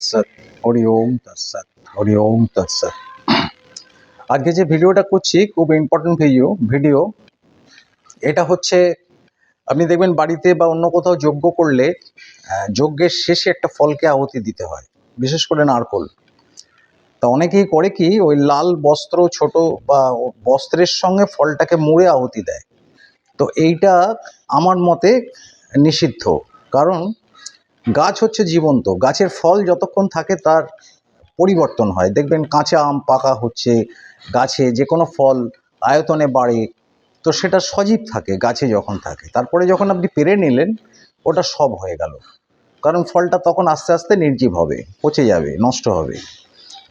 তৎসৎ হরি ওম তৎসৎ হরি ওম তৎসৎ আজকে যে ভিডিওটা করছি খুব ইম্পর্টেন্ট ভিডিও ভিডিও এটা হচ্ছে আপনি দেখবেন বাড়িতে বা অন্য কোথাও যজ্ঞ করলে যজ্ঞের শেষে একটা ফলকে আহুতি দিতে হয় বিশেষ করে নারকোল তা অনেকেই করে কি ওই লাল বস্ত্র ছোট বা বস্ত্রের সঙ্গে ফলটাকে মুড়ে আহুতি দেয় তো এইটা আমার মতে নিষিদ্ধ কারণ গাছ হচ্ছে জীবন্ত, গাছের ফল যতক্ষণ থাকে তার পরিবর্তন হয়। দেখবেন কাঁচা আম পাকা হচ্ছে, গাছে যে কোনো ফল আয়তনে বাড়ে, তো সেটা সজীব থাকে, গাছে যখন থাকে। তারপরে যখন আপনি পেরে নিলেন, ওটা সব হয়ে গেল। কারণ ফলটা তখন আস্তে আস্তে নির্জীব হবে, পচে যাবে, নষ্ট হবে।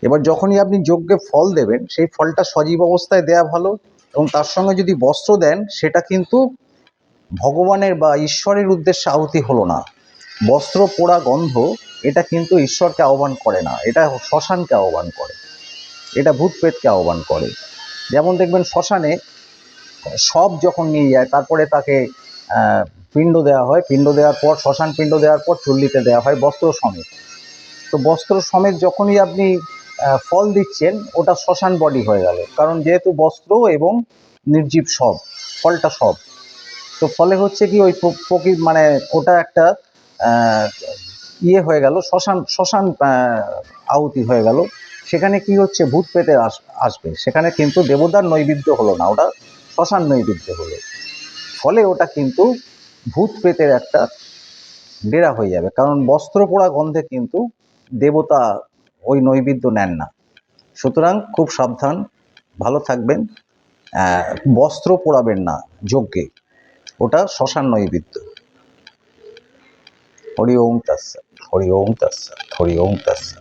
এবার যখনই আপনি যজ্ঞে ফল দেবেন, সেই ফলটা সজীব অবস্থায় দেয়া ভালো এবং তার সঙ্গে যদি বস্ত্র দেন, সেটা কিন্তু ভগবানের বা ঈশ্বরের উদ্দেশ্যে আহুতি হলো না। বস্ত্র পোড়া গন্ধ, এটা কিন্তু ঈশ্বরকে আহ্বান করে না। এটা শ্মশানকে আহ্বান করে। এটা ভূত প্রেতকে আহ্বান করে। যেমন দেখবেন শ্মশানে সব যখন নিয়ে যায়, তারপরে তাকে পিণ্ড দেওয়া হয়। পিণ্ড দেওয়ার পর, শ্মশান পিণ্ড দেওয়ার পর চুল্লিতে দেওয়া হয় বস্ত্র সমেত। তো বস্ত্র সমেত যখনই আপনি ফল দিচ্ছেন, ওটা শ্মশান বডি হয়ে গেল। কারণ যেহেতু বস্ত্র এবং নির্জীব সব, ফলটা সব। তো ফলে হচ্ছে কি ওই প্র- প্রকৃত মানে ওটা একটা ইয়ে হয়ে গেল শ্মশান শ্মশান আহ, আহুতি হয়ে গেল। সেখানে কি হচ্ছে? ভূত পেতে আসবে। সেখানে কিন্তু দেবতার নৈবেদ্য হলো না ওটা শ্মশান নৈবেদ্য হলো। ফলে ওটা কিন্তু ভূত প্রেতের একটা ডেরা হয়ে যাবে কারণ বস্ত্র পোড়া গন্ধে কিন্তু দেবতা ওই নৈবেদ্য নেন না। সুতরাং খুব সাবধান ভালো থাকবেন। বস্ত্র পোড়াবেন না যজ্ঞে। ওটা শ্মশান নৈবেদ্য। ホリオンタッサ、ホリオンタッサ、ホリオンタッサ。